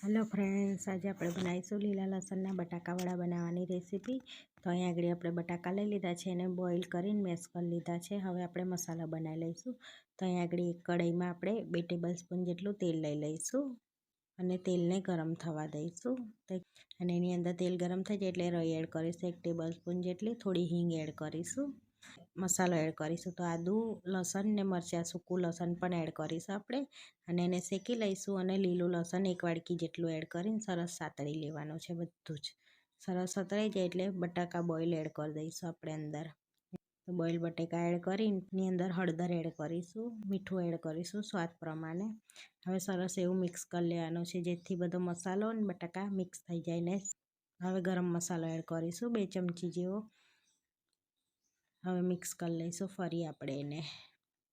Hello friends આજે આપણે બનાવીશું લીલા લસણના બટાકાવાળા બનાવવાની રેસીપી તો અહીંયા આગળ આપણે બટાકા લઈ લીધા છે એને બોઇલ કરીને મેશ કરી લીધા છે. હવે આપણે મસાલા બનાવી લઈશું. તો અહીંયા આગળ એક કઢાઈમાં આપણે બે ટેબલ સ્પૂન જેટલું તેલ લઈ લઈશું અને તેલને ગરમ થવા દઈશું. અને એની અંદર તેલ ગરમ થઈ જાય એટલે રઈ એડ કરીશું એક ટેબલ સ્પૂન જેટલી, થોડી હિંગ એડ કરીશું. મસાલો એડ કરીશું. તો આદું, લસણ ને મરચાં, સૂકું લસણ પણ એડ કરીશું આપણે. અને એને શેકી લઈશું અને લીલું લસણ એક વાડકી જેટલું એડ કરીને સરસ સાતળી લેવાનું છે બધું જ. સરસ સતળાઈ જાય એટલે બટાકા બોઇલ એડ કરી દઈશું આપણે અંદર. તો બોઇલ બટેકા એડ કરીને અંદર હળદર એડ કરીશું, મીઠું એડ કરીશું સ્વાદ પ્રમાણે. હવે સરસ એવું મિક્સ કરી લેવાનું છે જેથી બધો મસાલો અને બટાકા મિક્સ થઈ જાય ને. હવે ગરમ મસાલો એડ કરીશું બે ચમચી જેવો. હવે મિક્સ કરી લઈશું ફરી આપણે એને.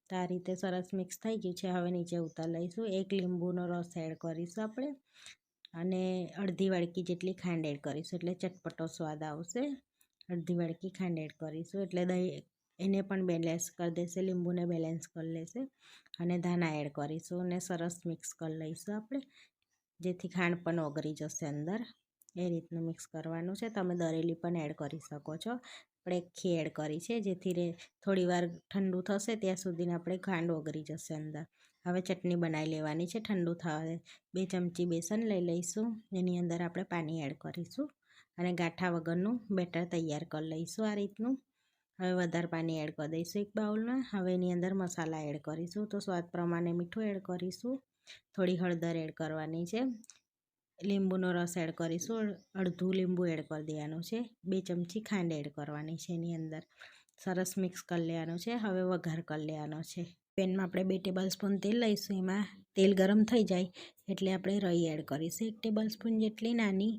તો આ રીતે સરસ મિક્સ થઈ ગયું છે. હવે નીચે ઉતાર લઈશું. એક લીંબુનો રસ એડ કરીશું આપણે. અને અડધી વાડકી જેટલી ખાંડ એડ કરીશું. એટલે ચટપટો સ્વાદ આવશે. અડધી વાડકી ખાંડ એડ કરીશું. એટલે દહીં એને પણ બેલેન્સ કરી દેશે. લીંબુને બેલેન્સ કરી લેશે. અને ધાના એડ કરીશું. અને સરસ મિક્સ કરી લઈશું આપણે. જેથી ખાંડ પણ ઓગળી જશે અંદર. એ રીતનું મિક્સ કરવાનું છે. તમે દરેલી પણ એડ કરી શકો છો. આપણે ખેડ કરી છે, જેથી રે થોડી વાર ઠંડુ થશે ત્યાં સુધીને આપણે ખાંડ ઓગળી જશે અંદર. હવે ચટણી બનાવી લેવાની છે, ઠંડુ થવા બે ચમચી બેસન લઈ લઈશું, એની અંદર આપણે પાણી એડ કરીશું અને ગાંઠા વગરનું બેટર તૈયાર કરી લઈશું આ રીતનું. હવે વધારે પાણી એડ કરી દઈશું એક બાઉલમાં. હવે એની અંદર મસાલા એડ કરીશું, તો સ્વાદ પ્રમાણે મીઠું એડ કરીશું. થોડી હળદર એડ કરવાની છે. લીંબુનો રસ એડ કરીશું. અડધું લીંબુ એડ કરી દેવાનું છે. બે ચમચી ખાંડ એડ કરવાની છે એની અંદર. સરસ મિક્સ કરી લેવાનું છે. હવે વઘાર કરી લેવાનો છે. પેનમાં આપણે બે ટેબલ સ્પૂન તેલ લઈશું. એમાં તેલ ગરમ થઈ જાય એટલે આપણે રઈ એડ કરીશું. એક ટેબલ સ્પૂન જેટલી નાની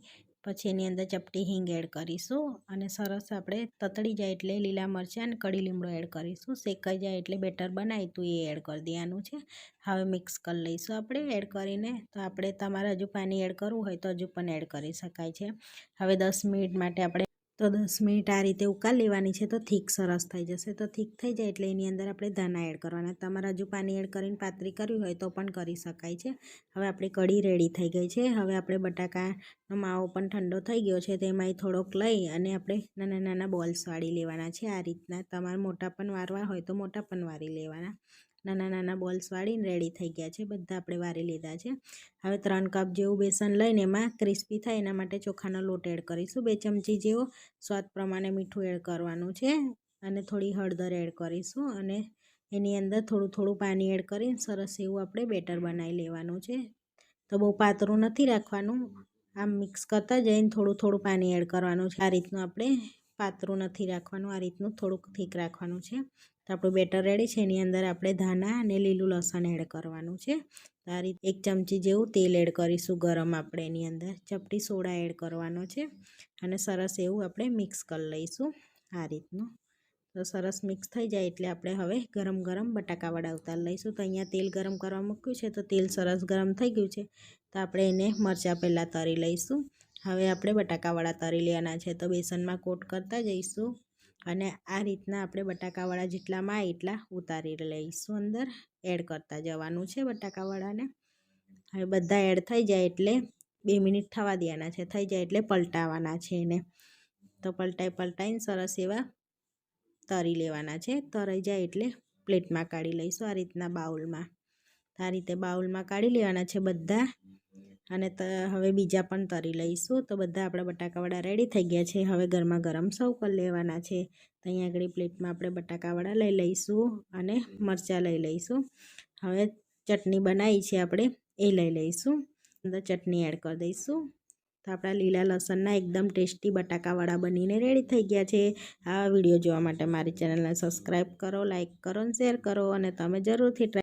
પછી એની અંદર ચપટી હિંગ એડ કરીશું અને સરસ આપણે તતડી જાય એટલે લીલા મરચાં અને કડી લીમડો એડ કરીશું. શેકાઈ જાય એટલે બેટર બનાવી તું એ એડ કરી દેવાનું છે. હવે મિક્સ કરી લઈશું આપણે એડ કરીને. તો આપણે તમારે હજુ પાણી એડ કરવું હોય તો હજુ પણ એડ કરી શકાય છે. હવે દસ મિનિટ માટે આપણે તો દસ મિનિટ આ રીતે ઉકાળ લેવાની છે તો થીક સરસ થઈ જશે. તો થીક થઈ જાય એટલે એની અંદર આપણે ધાણા એડ કરવાના. તમારે હજુ પાણી એડ કરીને પાતરી કરવી હોય તો પણ કરી શકાય છે. હવે આપણી કઢી રેડી થઈ ગઈ છે. હવે આપણે બટાકાનો માવો પણ ઠંડો થઈ ગયો છે તેમાંય થોડોક લઈ અને આપણે નાના નાના બોલ્સ વાળી લેવાના છે. આ રીતના તમારે મોટા પણ વારવા હોય તો મોટા પણ વારી લેવાના. નાના નાના બોલ્સ વાળીને રેડી થઈ ગયા છે. બધા આપણે વારી લીધા છે. હવે ત્રણ કપ જેવું બેસન લઈને એમાં ક્રિસ્પી થાય એના માટે ચોખાનો લોટ એડ કરીશું. બે ચમચી જેવો સ્વાદ પ્રમાણે મીઠું એડ કરવાનું છે અને થોડી હળદર એડ કરીશું અને એની અંદર થોડું થોડું પાણી એડ કરીને સરસ એવું આપણે બેટર બનાવી લેવાનું છે. તો બહુ પાતળું નથી રાખવાનું. આમ મિક્સ કરતા જઈને થોડું થોડું પાણી એડ કરવાનું છે. આ રીતનું આપણે પાતળું નથી રાખવાનું, આ રીતનું થોડુંક થીક રાખવાનું છે. તો આપણું બેટર રેડી છે. એની અંદર આપણે ધાના અને લીલું લસણ એડ કરવાનું છે. તો આ રીતે એક ચમચી જેવું તેલ એડ કરીશું ગરમ આપણે એની અંદર. ચપટી સોડા એડ કરવાનો છે અને સરસ એવું આપણે મિક્સ કરી લઈશું આ રીતનું. તો સરસ મિક્સ થઈ જાય એટલે આપણે હવે ગરમ ગરમ બટાકાવાળા ઉતારી લઈશું. તો અહીંયા તેલ ગરમ કરવા મૂક્યું છે તો તેલ સરસ ગરમ થઈ ગયું છે. તો આપણે એને મરચાં પહેલાં તરી લઈશું. હવે આપણે બટાકાવાળા તરી લેવાના છે તો બેસનમાં કોટ કરતા જઈશું અને આ રીતના આપણે બટાકાવાળા જેટલામાં એટલા ઉતારી લઈશું અંદર. એડ કરતા જવાનું છે બટાકાવાળાને. હવે બધા એડ થઈ જાય એટલે બે મિનિટ થવા દેવાના છે. થઈ જાય એટલે પલટાવાના છે એને. તો પલટાઈ પલટાઈને સરસ એવા તરી લેવાના છે. તરાઈ જાય એટલે પ્લેટમાં કાઢી લઈશું આ રીતના બાઉલમાં. આ રીતે બાઉલમાં કાઢી લેવાના છે બધા. અને હવે બીજા પણ તરી લઈશું. તો બધા આપણા બટાકાવડા રેડી થઈ ગયા છે. હવે ગરમા ગરમ સૌ કરી લેવાના છે. તો અહીંયા આગળ પ્લેટમાં આપણે બટાકાવડા લઈ લઈશું અને મરચાં લઈ લઈશું. હવે ચટણી બનાવી છે આપણે, એ લઈ લઈશું. અંદર ચટણી એડ કરી દઈશું. તો આપણા લીલા લસણના એકદમ ટેસ્ટી બટાકાવાળા બનીને રેડી થઈ ગયા છે. આ વીડિયો જોવા માટે મારી ચેનલને સબસ્ક્રાઈબ કરો લાઇક કરો અને શેર કરો અને તમે જરૂરથી ટ્રાય